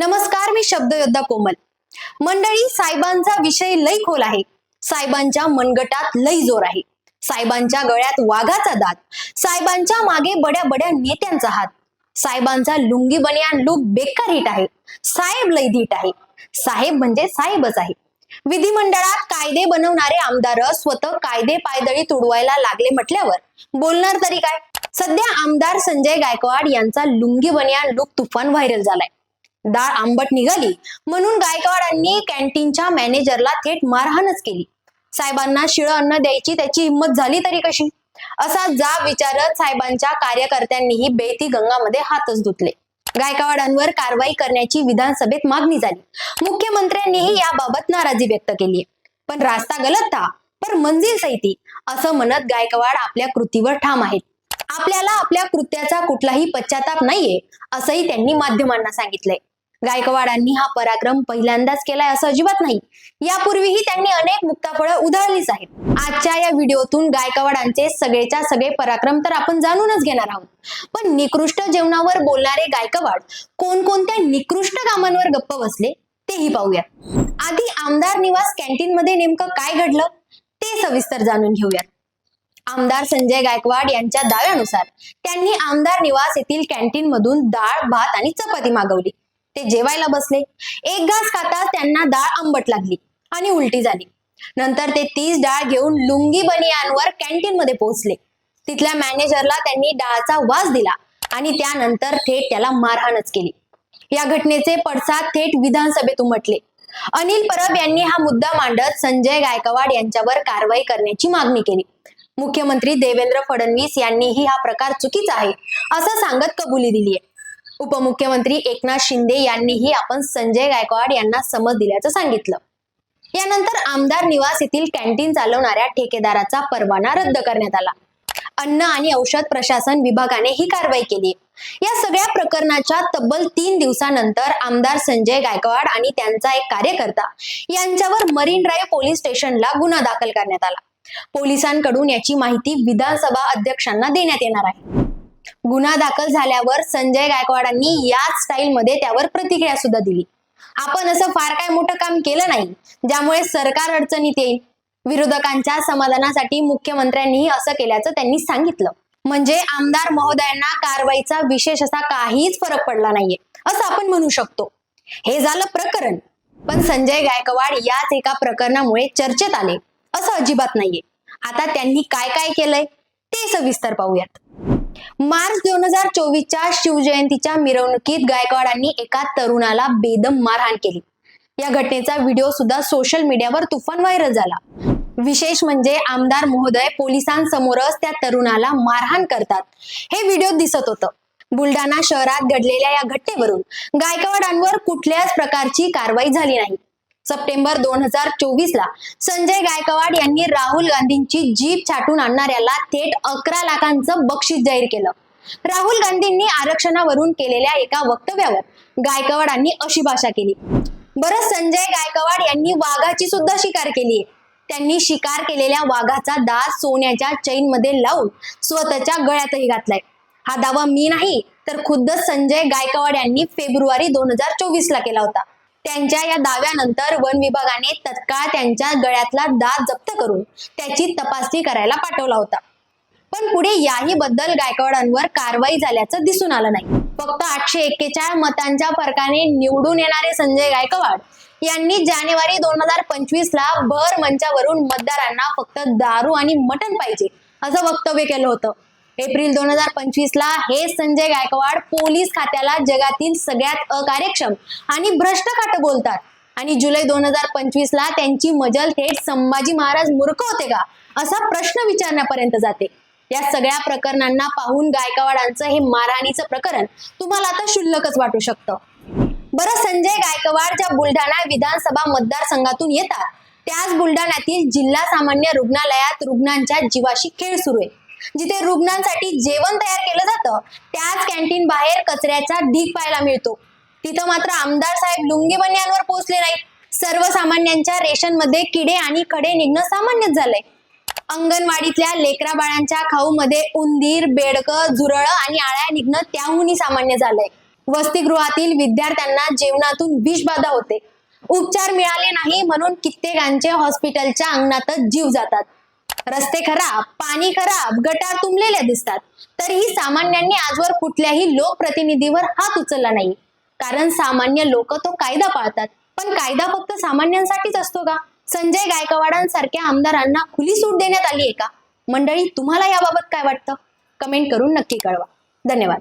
नमस्कार मी शब्दयोद्धा कोमल. मंडळी साहेबांचा विषय लई खोल आहे. साहेबांच्या मनगटात लई जोर आहे. साहेबांच्या गळ्यात वाघाचा दात. साहेबांच्या मागे बड्या बड्या नेत्यांचा हात. साहेबांचा लुंगी बनियान लुक बेकार हिट आहे. साहेब लई धीट आहे. साहेब म्हणजे साहेबच आहे. विधिमंडळात कायदे बनवणारे आमदार स्वतः कायदे पायदळी तुडवायला लागले म्हटल्यावर बोलणार तरी काय? सध्या आमदार संजय गायकवाड यांचा लुंगी बनियान लुक तुफान व्हायरल झालाय. डाळ आंबट निघाली. म्हणून गायकवाडांनी कॅन्टीनच्या मॅनेजरला थेट मारहाणच केली. साहेबांना शिळं अन्न द्यायची त्याची हिंमत झाली तरी कशी? असा जाब विचारत साहेबांच्या कार्यकर्त्यांनीही बेती गंगामध्ये हातच धुतले. गायकवाडांवर कारवाई करण्याची विधानसभेत मागणी झाली. मुख्यमंत्र्यांनीही याबाबत नाराजी व्यक्त केली पण रास्ता गलत था पर मंजिल सही असं म्हणत गायकवाड आपल्या कृतीवर ठाम आहेत. आपल्याला आपल्या कृत्याचा कुठलाही पश्चाताप नाहीये असंही त्यांनी माध्यमांना सांगितलंय. गायकवाडांनी हा पराक्रम पहिल्यांदाच केलाय असं अजिबात नाही. यापूर्वीही त्यांनी अनेक मुक्ताफळं उधळलीच आहेत. आजच्या या व्हिडिओतून गायकवाडांचे सगळेच्या सगळे पराक्रम तर आपण जाणूनच घेणार आहोत. पण निकृष्ट जेवणावर बोलणारे गायकवाड कोणकोणत्या निकृष्ट कामांवर गप्प बसले तेही पाहूयात. आधी आमदार निवास कॅन्टीन मध्ये नेमकं काय घडलं ते सविस्तर जाणून घेऊयात. आमदार संजय गायकवाड यांच्या दाव्यानुसार त्यांनी आमदार निवास येथील कॅन्टीन मधून डाळ भात आणि चपाती मागवली. ते जेवायला बसले. एक घास खाताच त्यांना डाळ आंबट लागली आणि उलटी झाली. नंतर ते तीच डाळ घेऊन लुंगी बनियानवर कॅन्टीन मध्ये पोहोचले. तिथल्या मॅनेजरला त्यांनी डाळचा वास दिला आणि त्यानंतर थेट त्याला मारहाणच केली. या घटनेचे पडसाद थेट विधानसभेत उमटले. अनिल परब यांनी हा मुद्दा मांडत संजय गायकवाड यांच्यावर कारवाई करण्याची मागणी केली. मुख्यमंत्री देवेंद्र फडणवीस यांनीही हा प्रकार चुकीचा आहे असं सांगत कबुली दिली आहे उपमुख्यमंत्री एकनाथ शिंदे यांनीही आपण संजय गायकवाड यांना समज दिल्याचं सांगितलं. यानंतर आमदार निवास येथील कॅन्टीन चालवणाऱ्या ठेकेदाराचा परवाना रद्द करण्यात आला. अन्न आणि औषध प्रशासन विभागाने ही कारवाई केली. या सगळ्या प्रकरणाच्या तब्बल तीन दिवसानंतर आमदार संजय गायकवाड आणि त्यांचा एक कार्यकर्ता यांच्यावर मरीन ड्राईव्ह पोलीस स्टेशनला गुन्हा दाखल करण्यात आला. पोलिसांकडून याची माहिती विधानसभा अध्यक्षांना देण्यात येणार आहे. गुन्हा दाखल झाल्यावर संजय गायकवाडांनी याच स्टाईलमध्ये त्यावर प्रतिक्रिया सुद्धा दिली. आपण असं फार काय मोठं काम केलं नाही ज्यामुळे सरकार अडचणीत येईल. विरोधकांच्या समाधानासाठी मुख्यमंत्र्यांनीही असं केल्याचं त्यांनी सांगितलं. म्हणजे आमदार महोदयांना कारवाईचा विशेष असा काहीच फरक पडला नाहीये असं आपण म्हणू शकतो. हे झालं प्रकरण. पण संजय गायकवाड याच एका प्रकरणामुळे चर्चेत आले असं अजिबात नाहीये. आता त्यांनी काय काय केलंय ते सविस्तर पाहूयात. मार्च दोन हजार चोवीसच्या शिवजयंतीच्या मिरवणुकीत गायकवाडांनी एका तरुणाला बेदम मारहाण केली. या घटनेचा व्हिडिओ सुद्धा सोशल मीडियावर तुफान व्हायरल झाला. विशेष म्हणजे आमदार महोदय पोलिसांसमोरच त्या तरुणाला मारहाण करतात. हे व्हिडिओ दिसत होतं. बुलढाणा शहरात घडलेल्या या घटनेवरून गायकवाडांवर कुठल्याच प्रकारची कारवाई झाली नाही. सप्टेंबर दोन हजार चोवीस ला संजय गायकवाड यांनी राहुल गांधींची जीप छाटून आणणाऱ्याला थेट अकरा लाखांचं बक्षीस जाहीर केलं. राहुल गांधींनी आरक्षणावरून केलेल्या एका वक्तव्यावर गायकवाडांनी अशी भाषा केली. बरं संजय गायकवाड यांनी वाघाची सुद्धा शिकार केली त्यांनी शिकार केलेल्या वाघाचा दास सोन्याच्या चैनमध्ये लावून स्वतःच्या गळ्यातही घातलाय. हा दावा मी नाही तर खुद्द संजय गायकवाड यांनी फेब्रुवारी दोन हजार चोवीस ला केला होता. त्यांच्या या दाव्यानंतर वन विभागाने तत्काळ त्यांच्या गळ्यातला दात जप्त करून त्याची तपासणी करायला पाठवला होता. पण पुढे याही बद्दल गायकवाडांवर कारवाई झाल्याचं दिसून आलं नाही. फक्त आठशे एक्केचाळीस मतांच्या फरकाने निवडून येणारे संजय गायकवाड यांनी जानेवारी दोन हजार पंचवीस ला भर मंचावरून मतदारांना फक्त दारू आणि मटण पाहिजे असं वक्तव्य केलं होतं. एप्रिल दोन हजार पंचवीस ला हे संजय गायकवाड पोलीस खात्याला जगातील सगळ्यात अकार्यक्षम आणि भ्रष्ट खातं बोलतात. आणि जुलै दोन हजार पंचवीस ला त्यांची मजल थेट संभाजी महाराज मूर्ख होते का? असा प्रश्न विचारण्यापर्यंत जाते. या सगळ्या प्रकरणांना पाहून गायकवाडांचं हे मारहाणीचं प्रकरण तुम्हाला आता शुल्लकच वाटू शकतं. बरं संजय गायकवाड ज्या बुलढाणा विधानसभा मतदारसंघातून येतात त्याच बुलढाण्यातील जिल्हा सामान्य रुग्णालयात रुग्णांच्या जीवाशी खेळ सुरू आहे. जिथे रुग्णांसाठी जेवण तयार केलं जातं त्याच कॅन्टीन बाहेर कचऱ्याचा ढीग पाहायला मिळतो. तिथं मात्र आमदार साहेब लुंगी बन्यांवर पोहोचले नाहीत. सर्वसामान्यांच्या रेशनमध्ये किडे आणि खडे निघणं सामान्यच झालंय. अंगणवाडीतल्या लेकरा बाळांच्या खाऊमध्ये उंदीर बेडक झुरळ आणि आळ्या निघणं त्याहूनही सामान्य झालंय. वसतिगृहातील विद्यार्थ्यांना जेवणातून विषबाधा होते. उपचार मिळाले नाही म्हणून कित्येकांचे हॉस्पिटलच्या अंगणातच जीव जातात. रस्ते खराब पाणी खराब गटार तुंबलेल्या दिसतात. तरीही सामान्यांनी आजवर कुठल्याही लोकप्रतिनिधीवर हात उचलला नाही. कारण सामान्य लोक तो कायदा पाळतात. पण कायदा फक्त सामान्यांसाठीच असतो का? संजय गायकवाडांसारख्या आमदारांना खुली सूट देण्यात आली आहे का? मंडळी तुम्हाला याबाबत काय वाटतं? कमेंट करून नक्की कळवा. धन्यवाद.